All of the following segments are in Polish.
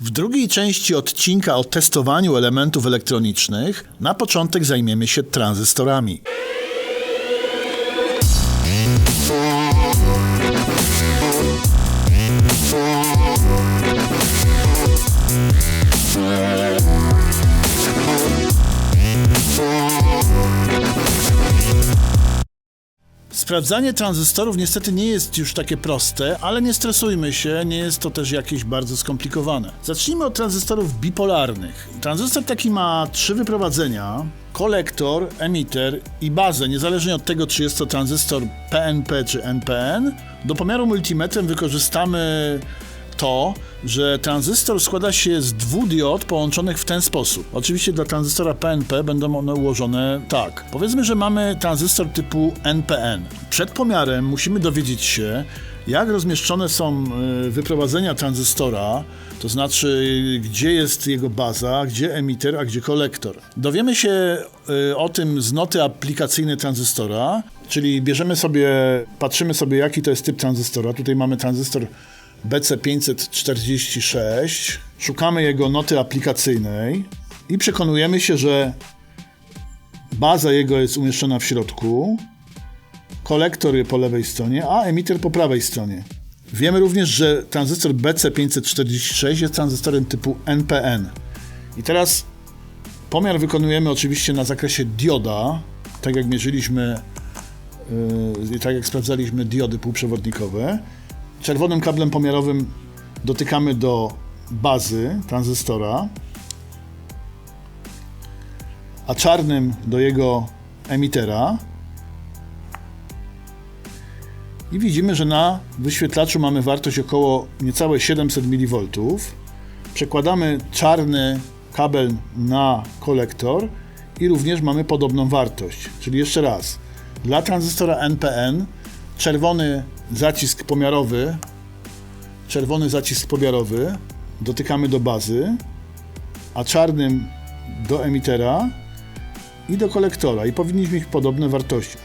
W drugiej części odcinka o testowaniu elementów elektronicznych na początek zajmiemy się tranzystorami. Sprawdzanie tranzystorów niestety nie jest już takie proste, ale nie stresujmy się, nie jest to też jakieś bardzo skomplikowane. Zacznijmy od tranzystorów bipolarnych. Tranzystor taki ma trzy wyprowadzenia, kolektor, emiter i bazę, niezależnie od tego, czy jest to tranzystor PNP czy NPN. Do pomiaru multimetrem wykorzystamy to, że tranzystor składa się z dwóch diod połączonych w ten sposób. Oczywiście dla tranzystora PNP będą one ułożone tak. Powiedzmy, że mamy tranzystor typu NPN. Przed pomiarem musimy dowiedzieć się, jak rozmieszczone są y, wyprowadzenia tranzystora, to znaczy gdzie jest jego baza, gdzie emiter, a gdzie kolektor. Dowiemy się y, o tym z noty aplikacyjnej tranzystora, czyli bierzemy sobie, patrzymy sobie jaki to jest typ tranzystora. Tutaj mamy tranzystor BC546, szukamy jego noty aplikacyjnej i przekonujemy się, że baza jego jest umieszczona w środku, kolektor po lewej stronie, a emiter po prawej stronie. Wiemy również, że tranzystor BC546 jest tranzystorem typu NPN. I teraz pomiar wykonujemy oczywiście na zakresie dioda, tak jak mierzyliśmy, yy, tak jak sprawdzaliśmy diody półprzewodnikowe. Czerwonym kablem pomiarowym dotykamy do bazy tranzystora, a czarnym do jego emitera. I widzimy, że na wyświetlaczu mamy wartość około niecałe 700 mV. Przekładamy czarny kabel na kolektor i również mamy podobną wartość. Czyli jeszcze raz, dla tranzystora NPN czerwony zacisk pomiarowy, czerwony zacisk pomiarowy dotykamy do bazy, a czarnym do emitera i do kolektora i powinniśmy mieć podobne wartości.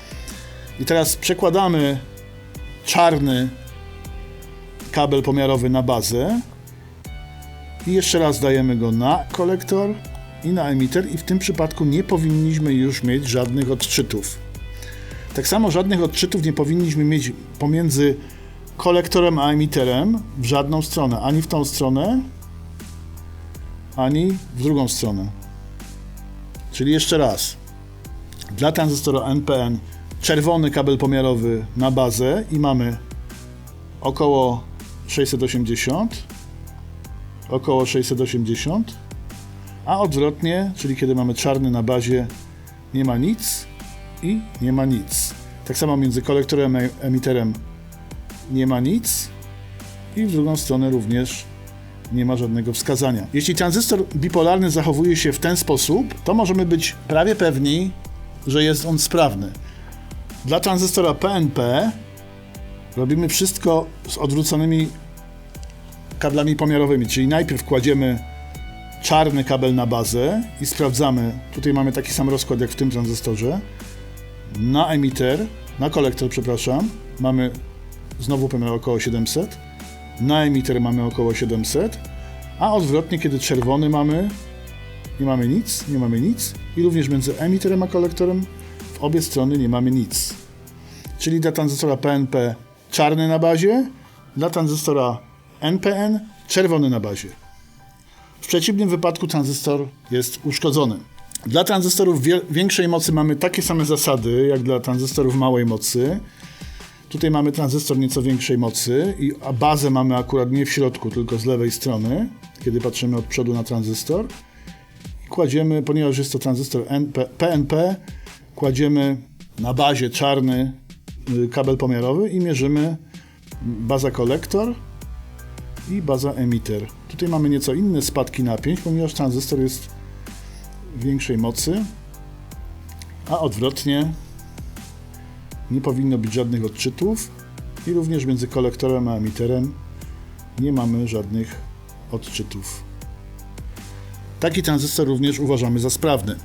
I teraz przekładamy czarny kabel pomiarowy na bazę i jeszcze raz dajemy go na kolektor i na emiter i w tym przypadku nie powinniśmy już mieć żadnych odczytów. Tak samo żadnych odczytów nie powinniśmy mieć pomiędzy kolektorem a emiterem w żadną stronę, ani w tą stronę, ani w drugą stronę. Czyli jeszcze raz. Dla tranzystora NPN czerwony kabel pomiarowy na bazę i mamy około 680, około 680, a odwrotnie, czyli kiedy mamy czarny na bazie, nie ma nic i nie ma nic. Tak samo między kolektorem a emiterem nie ma nic i w drugą stronę również nie ma żadnego wskazania. Jeśli tranzystor bipolarny zachowuje się w ten sposób, to możemy być prawie pewni, że jest on sprawny. Dla tranzystora PNP robimy wszystko z odwróconymi kablami pomiarowymi, czyli najpierw kładziemy czarny kabel na bazę i sprawdzamy, tutaj mamy taki sam rozkład jak w tym tranzystorze, na emiter, na kolektor, przepraszam, mamy znowu pomiar około 700, na emiter mamy około 700, a odwrotnie, kiedy czerwony mamy, nie mamy nic, nie mamy nic i również między emiterem a kolektorem w obie strony nie mamy nic. Czyli dla tranzystora PNP czarny na bazie, dla tranzystora NPN czerwony na bazie. W przeciwnym wypadku tranzystor jest uszkodzony. Dla tranzystorów większej mocy mamy takie same zasady jak dla tranzystorów małej mocy. Tutaj mamy tranzystor nieco większej mocy, i, a bazę mamy akurat nie w środku, tylko z lewej strony, kiedy patrzymy od przodu na tranzystor. Kładziemy, ponieważ jest to tranzystor NP, PNP, kładziemy na bazie czarny y, kabel pomiarowy i mierzymy baza kolektor i baza emiter. Tutaj mamy nieco inne spadki napięć, ponieważ tranzystor jest większej mocy, a odwrotnie nie powinno być żadnych odczytów i również między kolektorem a emiterem nie mamy żadnych odczytów. Taki tranzystor również uważamy za sprawny.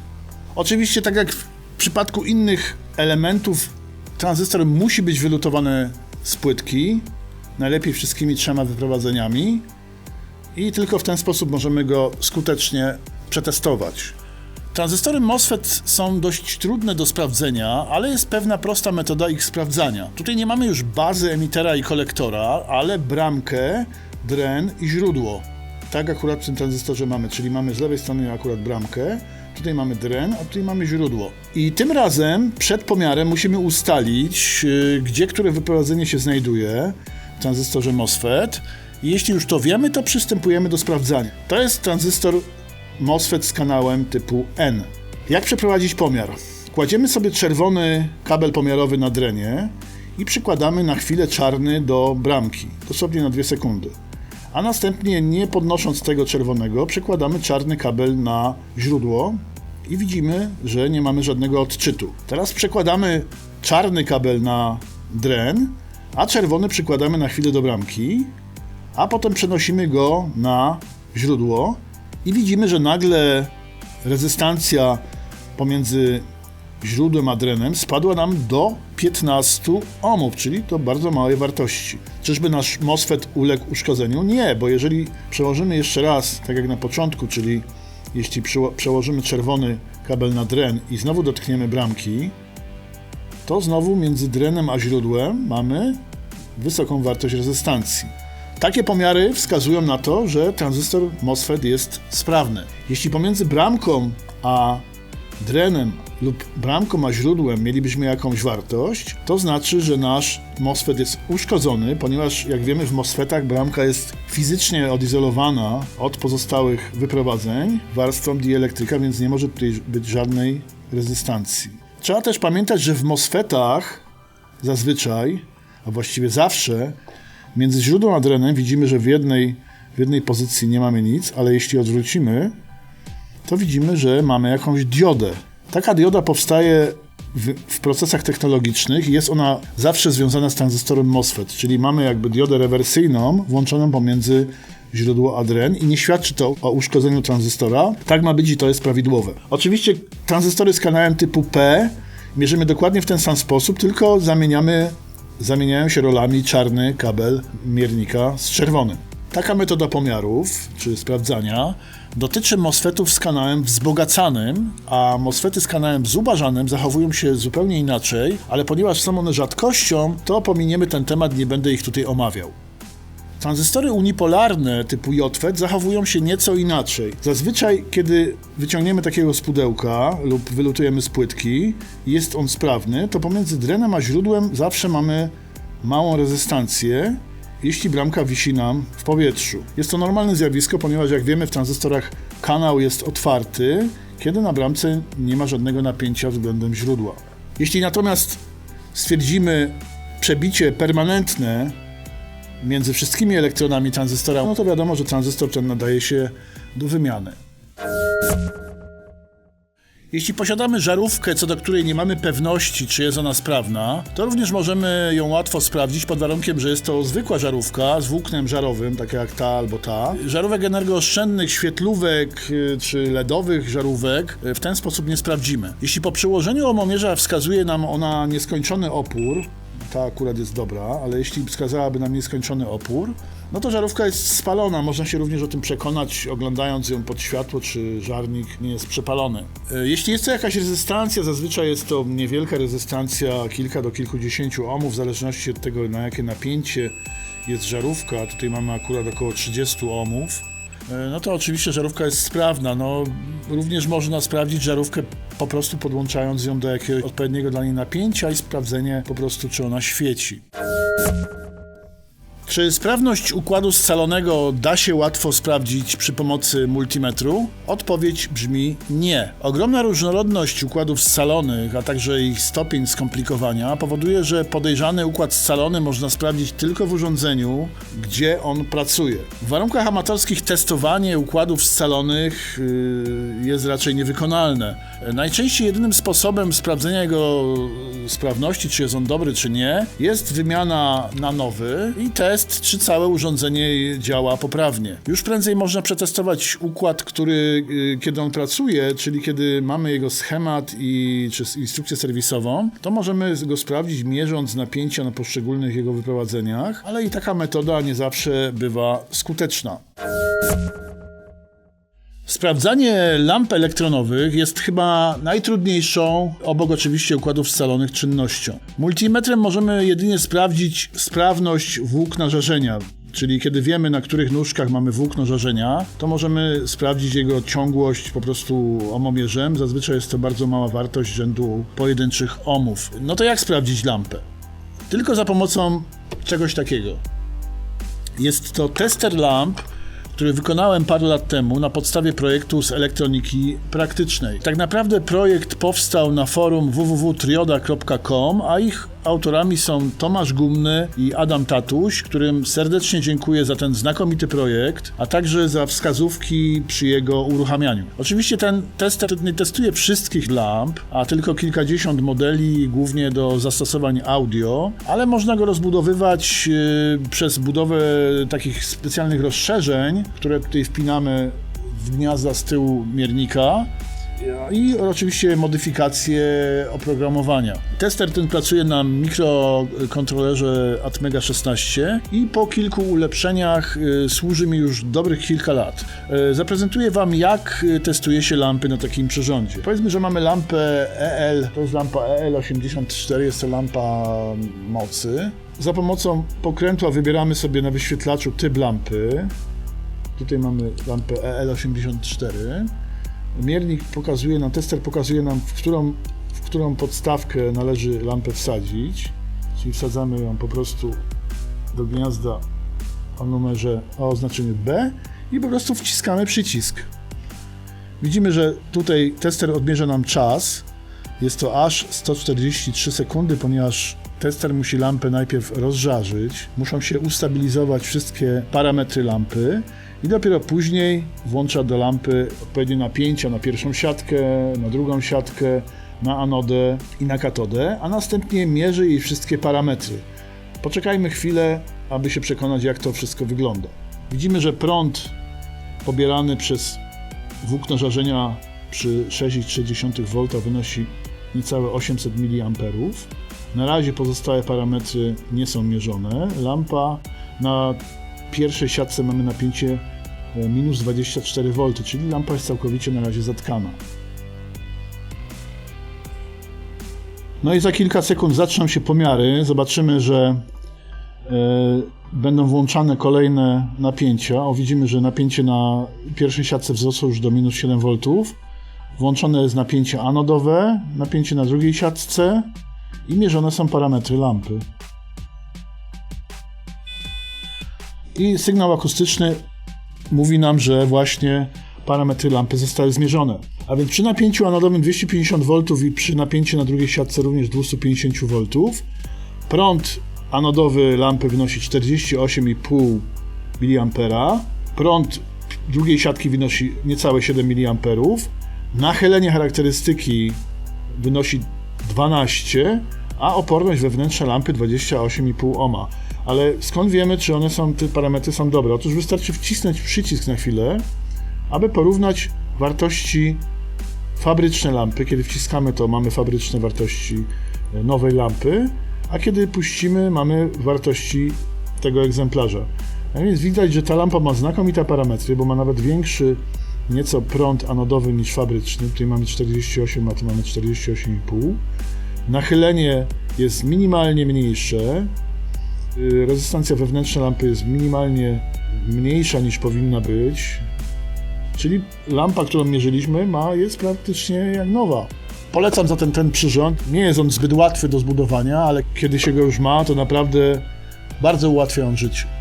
Oczywiście, tak jak w przypadku innych elementów, tranzystor musi być wylutowany z płytki, najlepiej wszystkimi trzema wyprowadzeniami. i tylko w ten sposób możemy go skutecznie przetestować. Tranzystory MOSFET są dość trudne do sprawdzenia, ale jest pewna prosta metoda ich sprawdzania. Tutaj nie mamy już bazy emitera i kolektora, ale bramkę, dren i źródło. Tak akurat w tym tranzystorze mamy, czyli mamy z lewej strony akurat bramkę, tutaj mamy dren, a tutaj mamy źródło. I tym razem przed pomiarem musimy ustalić, yy, gdzie które wyprowadzenie się znajduje w tranzystorze MOSFET. Jeśli już to wiemy, to przystępujemy do sprawdzania. To jest tranzystor MOSFET z kanałem typu N. Jak przeprowadzić pomiar? Kładziemy sobie czerwony kabel pomiarowy na drenie i przykładamy na chwilę czarny do bramki, dosłownie na 2 sekundy. A następnie, nie podnosząc tego czerwonego, przykładamy czarny kabel na źródło i widzimy, że nie mamy żadnego odczytu. Teraz przekładamy czarny kabel na dren, a czerwony przykładamy na chwilę do bramki, a potem przenosimy go na źródło i widzimy, że nagle rezystancja pomiędzy źródłem a drenem spadła nam do 15 ohmów, czyli to bardzo małej wartości. Czyżby nasz MOSFET uległ uszkodzeniu? Nie, bo jeżeli przełożymy jeszcze raz, tak jak na początku, czyli jeśli przeło- przełożymy czerwony kabel na dren i znowu dotkniemy bramki, to znowu między drenem a źródłem mamy wysoką wartość rezystancji. Takie pomiary wskazują na to, że tranzystor MOSFET jest sprawny. Jeśli pomiędzy bramką a drenem lub bramką a źródłem mielibyśmy jakąś wartość, to znaczy, że nasz MOSFET jest uszkodzony, ponieważ jak wiemy w MOSFETach bramka jest fizycznie odizolowana od pozostałych wyprowadzeń warstwą dielektryka, więc nie może tutaj być żadnej rezystancji. Trzeba też pamiętać, że w MOSFETach zazwyczaj, a właściwie zawsze, między źródłem a drenem widzimy, że w jednej, w jednej pozycji nie mamy nic, ale jeśli odwrócimy, to widzimy, że mamy jakąś diodę. Taka dioda powstaje w, w, procesach technologicznych i jest ona zawsze związana z tranzystorem MOSFET, czyli mamy jakby diodę rewersyjną włączoną pomiędzy źródło a dren i nie świadczy to o uszkodzeniu tranzystora. Tak ma być i to jest prawidłowe. Oczywiście tranzystory z kanałem typu P mierzymy dokładnie w ten sam sposób, tylko zamieniamy, zamieniają się rolami czarny kabel miernika z czerwonym. Taka metoda pomiarów czy sprawdzania dotyczy MOSFETów z kanałem wzbogacanym, a MOSFETy z kanałem zubażanym zachowują się zupełnie inaczej, ale ponieważ są one rzadkością, to pominiemy ten temat, nie będę ich tutaj omawiał. Tranzystory unipolarne typu JFET zachowują się nieco inaczej. Zazwyczaj, kiedy wyciągniemy takiego z pudełka lub wylutujemy z płytki jest on sprawny, to pomiędzy drenem a źródłem zawsze mamy małą rezystancję, jeśli bramka wisi nam w powietrzu. Jest to normalne zjawisko, ponieważ jak wiemy w tranzystorach kanał jest otwarty, kiedy na bramce nie ma żadnego napięcia względem źródła. Jeśli natomiast stwierdzimy przebicie permanentne między wszystkimi elektronami tranzystora, no to wiadomo, że tranzystor ten nadaje się do wymiany. Jeśli posiadamy żarówkę, co do której nie mamy pewności, czy jest ona sprawna, to również możemy ją łatwo sprawdzić pod warunkiem, że jest to zwykła żarówka z włóknem żarowym, taka jak ta albo ta. Żarówek energooszczędnych, świetlówek y, czy LEDowych żarówek y, w ten sposób nie sprawdzimy. Jeśli po przyłożeniu omomierza wskazuje nam ona nieskończony opór, ta akurat jest dobra, ale jeśli wskazałaby nam nieskończony opór, no to żarówka jest spalona. Można się również o tym przekonać, oglądając ją pod światło, czy żarnik nie jest przepalony. E, Jeśli jest to jakaś rezystancja, zazwyczaj jest to niewielka rezystancja, kilka do kilkudziesięciu ohmów, w zależności od tego, na jakie napięcie jest żarówka. Tutaj mamy akurat około 30 ohmów. E, No to oczywiście żarówka jest sprawna. No, również można sprawdzić żarówkę po prostu podłączając ją do jakiegoś odpowiedniego dla niej napięcia i sprawdzenie po prostu, czy ona świeci. Czy sprawność układu scalonego da się łatwo sprawdzić przy pomocy multimetru? Odpowiedź brzmi nie. Ogromna różnorodność układów scalonych, a także ich stopień skomplikowania powoduje, że podejrzany układ scalony można sprawdzić tylko w urządzeniu, gdzie on pracuje. W warunkach amatorskich testowanie układów scalonych yy, jest raczej niewykonalne. Najczęściej jedynym sposobem sprawdzenia jego sprawności, czy jest on dobry, czy nie, jest wymiana na nowy i test czy całe urządzenie działa poprawnie. Już prędzej można przetestować układ, który, y, kiedy on pracuje, czyli kiedy mamy jego schemat i czy instrukcję serwisową, to możemy go sprawdzić mierząc napięcia na poszczególnych jego wyprowadzeniach, ale i taka metoda nie zawsze bywa skuteczna. Sprawdzanie lamp elektronowych jest chyba najtrudniejszą, obok oczywiście układów scalonych, czynnością. Multimetrem możemy jedynie sprawdzić sprawność włókna żarzenia, czyli kiedy wiemy, na których nóżkach mamy włókno żarzenia, to możemy sprawdzić jego ciągłość po prostu omomierzem. Zazwyczaj jest to bardzo mała wartość rzędu pojedynczych ohmów. No to jak sprawdzić lampę? Tylko za pomocą czegoś takiego. Jest to tester lamp, który wykonałem parę lat temu na podstawie projektu z elektroniki praktycznej. Tak naprawdę projekt powstał na forum www.trioda.com, a ich autorami są Tomasz Gumny i Adam Tatuś, którym serdecznie dziękuję za ten znakomity projekt, a także za wskazówki przy jego uruchamianiu. Oczywiście ten tester nie testuje wszystkich lamp, a tylko kilkadziesiąt modeli, głównie do zastosowań audio, ale można go rozbudowywać yy, przez budowę takich specjalnych rozszerzeń, które tutaj wpinamy w gniazda z tyłu miernika i oczywiście modyfikacje oprogramowania. Tester ten pracuje na mikrokontrolerze Atmega 16 i po kilku ulepszeniach y, służy mi już dobrych kilka lat. Y, Zaprezentuję Wam, jak y, testuje się lampy na takim przyrządzie. Powiedzmy, że mamy lampę EL, to jest lampa EL84, jest to lampa mocy. Za pomocą pokrętła wybieramy sobie na wyświetlaczu typ lampy. Tutaj mamy lampę EL84. Miernik pokazuje nam, tester pokazuje nam, w którą, w którą podstawkę należy lampę wsadzić. Czyli wsadzamy ją po prostu do gniazda o numerze, o oznaczeniu B i po prostu wciskamy przycisk. Widzimy, że tutaj tester odmierza nam czas. Jest to aż 143 sekundy, ponieważ tester musi lampę najpierw rozżarzyć. Muszą się ustabilizować wszystkie parametry lampy i dopiero później włącza do lampy odpowiednie napięcia na pierwszą siatkę, na drugą siatkę, na anodę i na katodę, a następnie mierzy jej wszystkie parametry. Poczekajmy chwilę, aby się przekonać, jak to wszystko wygląda. Widzimy, że prąd pobierany przez włókno żarzenia przy 6,3 V wynosi niecałe 800 mA. Na razie pozostałe parametry nie są mierzone. Lampa na pierwszej siatce mamy napięcie e, minus 24 V, czyli lampa jest całkowicie na razie zatkana. No i za kilka sekund zaczną się pomiary. Zobaczymy, że e, będą włączane kolejne napięcia. O, widzimy, że napięcie na pierwszej siatce wzrosło już do minus 7 V. Włączone jest napięcie anodowe, napięcie na drugiej siatce i mierzone są parametry lampy. I sygnał akustyczny mówi nam, że właśnie parametry lampy zostały zmierzone. A więc przy napięciu anodowym 250 V i przy napięciu na drugiej siatce również 250 V prąd anodowy lampy wynosi 48,5 mA, prąd drugiej siatki wynosi niecałe 7 mA, nachylenie charakterystyki wynosi 12, a oporność wewnętrzna lampy 28,5 ohma. Ale skąd wiemy, czy one są, te parametry są dobre? Otóż wystarczy wcisnąć przycisk na chwilę, aby porównać wartości fabryczne lampy. Kiedy wciskamy, to mamy fabryczne wartości e, nowej lampy, a kiedy puścimy, mamy wartości tego egzemplarza. A więc widać, że ta lampa ma znakomite parametry, bo ma nawet większy nieco prąd anodowy niż fabryczny. Tutaj mamy 48, a tu mamy 48,5. Nachylenie jest minimalnie mniejsze. Y, Rezystancja wewnętrzna lampy jest minimalnie mniejsza niż powinna być. Czyli lampa, którą mierzyliśmy, ma, jest praktycznie jak nowa. Polecam zatem ten przyrząd. Nie jest on zbyt łatwy do zbudowania, ale kiedy się go już ma, to naprawdę bardzo ułatwia on życie.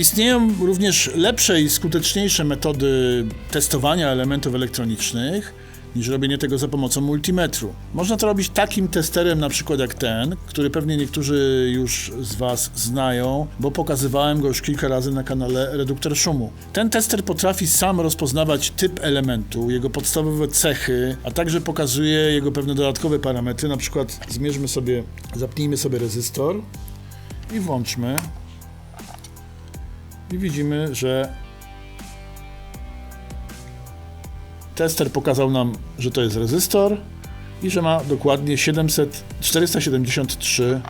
Istnieją również lepsze i skuteczniejsze metody testowania elementów elektronicznych niż robienie tego za pomocą multimetru. Można to robić takim testerem na przykład jak ten, który pewnie niektórzy już z Was znają, bo pokazywałem go już kilka razy na kanale Reduktor Szumu. Ten tester potrafi sam rozpoznawać typ elementu, jego podstawowe cechy, a także pokazuje jego pewne dodatkowe parametry, na przykład zmierzmy sobie, zapnijmy sobie rezystor i włączmy. I widzimy, że tester pokazał nam, że to jest rezystor i że ma dokładnie 700, 473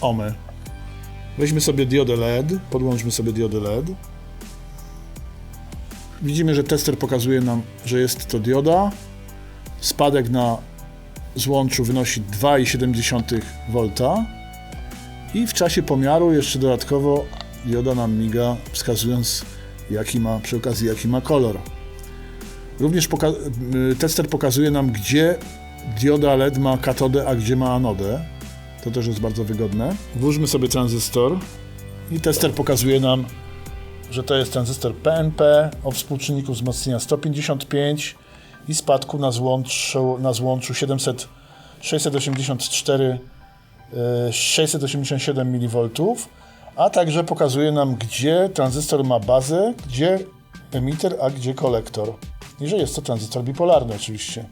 ohmy. Weźmy sobie diodę LED, podłączmy sobie diodę LED. Widzimy, że tester pokazuje nam, że jest to dioda. Spadek na złączu wynosi 2,7 V i w czasie pomiaru jeszcze dodatkowo dioda nam miga, wskazując jaki ma, przy okazji jaki ma kolor. Również poka- y, tester pokazuje nam, gdzie dioda LED ma katodę, a gdzie ma anodę. To też jest bardzo wygodne. Włóżmy sobie tranzystor i tester pokazuje nam, że to jest tranzystor PNP o współczynniku wzmocnienia 155 i spadku na złączu, na złączu 700, 684 e, 687 mV, a także pokazuje nam, gdzie tranzystor ma bazę, gdzie emiter, a gdzie kolektor. I że jest to tranzystor bipolarny oczywiście.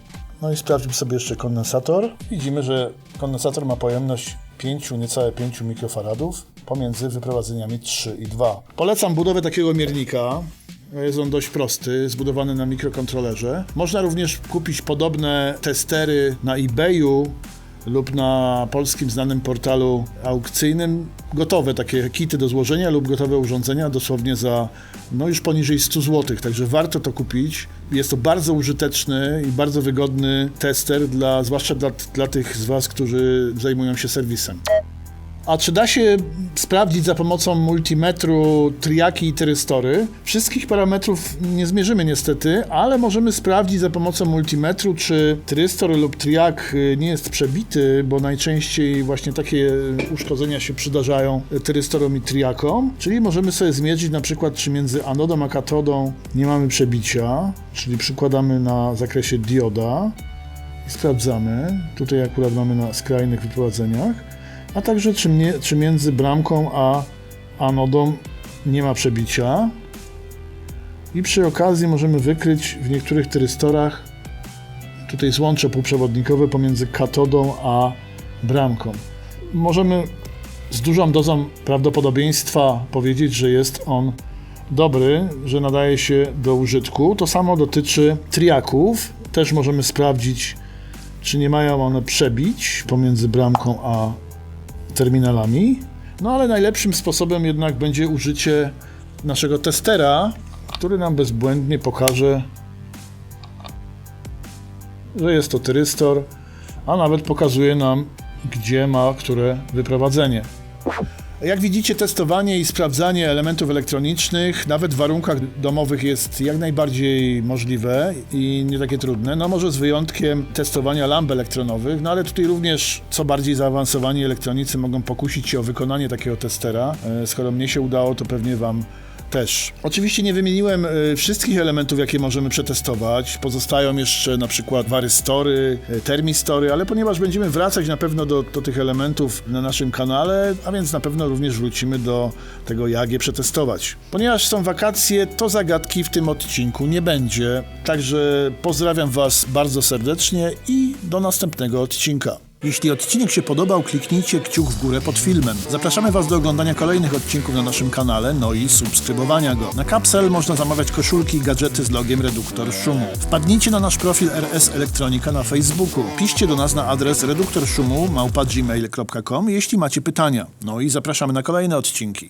No i sprawdźmy sobie jeszcze kondensator. Widzimy, że kondensator ma pojemność 5, niecałe 5 mikrofaradów pomiędzy wyprowadzeniami 3 i 2. Polecam budowę takiego miernika. Jest on dość prosty, zbudowany na mikrokontrolerze. Można również kupić podobne testery na eBayu lub na polskim znanym portalu aukcyjnym. Gotowe takie kity do złożenia lub gotowe urządzenia dosłownie za no już poniżej 100 zł, także warto to kupić. Jest to bardzo użyteczny i bardzo wygodny tester, dla, zwłaszcza dla, dla tych z Was, którzy zajmują się serwisem. A czy da się sprawdzić za pomocą multimetru triaki i tyrystory? Wszystkich parametrów nie zmierzymy niestety, ale możemy sprawdzić za pomocą multimetru, czy trystor lub triak y, nie jest przebity, bo najczęściej właśnie takie uszkodzenia się przydarzają tyrystorom i triakom. Czyli możemy sobie zmierzyć na przykład, czy między anodą a katodą nie mamy przebicia, czyli przykładamy na zakresie dioda i sprawdzamy. Tutaj akurat mamy na skrajnych wyprowadzeniach a także czy, mnie, czy między bramką a anodą nie ma przebicia. I przy okazji możemy wykryć w niektórych tyrystorach tutaj złącze półprzewodnikowe pomiędzy katodą a bramką. Możemy z dużą dozą prawdopodobieństwa powiedzieć, że jest on dobry, że nadaje się do użytku. To samo dotyczy triaków. Też możemy sprawdzić, czy nie mają one przebić pomiędzy bramką a terminalami. No ale najlepszym sposobem jednak będzie użycie naszego testera, który nam bezbłędnie pokaże, że jest to tyrystor, a nawet pokazuje nam, gdzie ma które wyprowadzenie. Jak widzicie, testowanie i sprawdzanie elementów elektronicznych, nawet w warunkach domowych, jest jak najbardziej możliwe i nie takie trudne. No może z wyjątkiem testowania lamp elektronowych, no ale tutaj również co bardziej zaawansowani elektronicy mogą pokusić się o wykonanie takiego testera. E, Skoro mnie się udało, to pewnie Wam też. Oczywiście nie wymieniłem y, wszystkich elementów, jakie możemy przetestować. Pozostają jeszcze na przykład warystory, y, termistory, ale ponieważ będziemy wracać na pewno do, do tych elementów na naszym kanale, a więc na pewno również wrócimy do tego, jak je przetestować. Ponieważ są wakacje, to zagadki w tym odcinku nie będzie. Także pozdrawiam Was bardzo serdecznie i do następnego odcinka. Jeśli odcinek się podobał, kliknijcie kciuk w górę pod filmem. Zapraszamy Was do oglądania kolejnych odcinków na naszym kanale, no i subskrybowania go. Na Capsel można zamawiać koszulki i gadżety z logiem Reduktor Szumu. Wpadnijcie na nasz profil RS Elektronika na Facebooku. Piszcie do nas na adres reduktorszumu małpa jeśli macie pytania. No i zapraszamy na kolejne odcinki.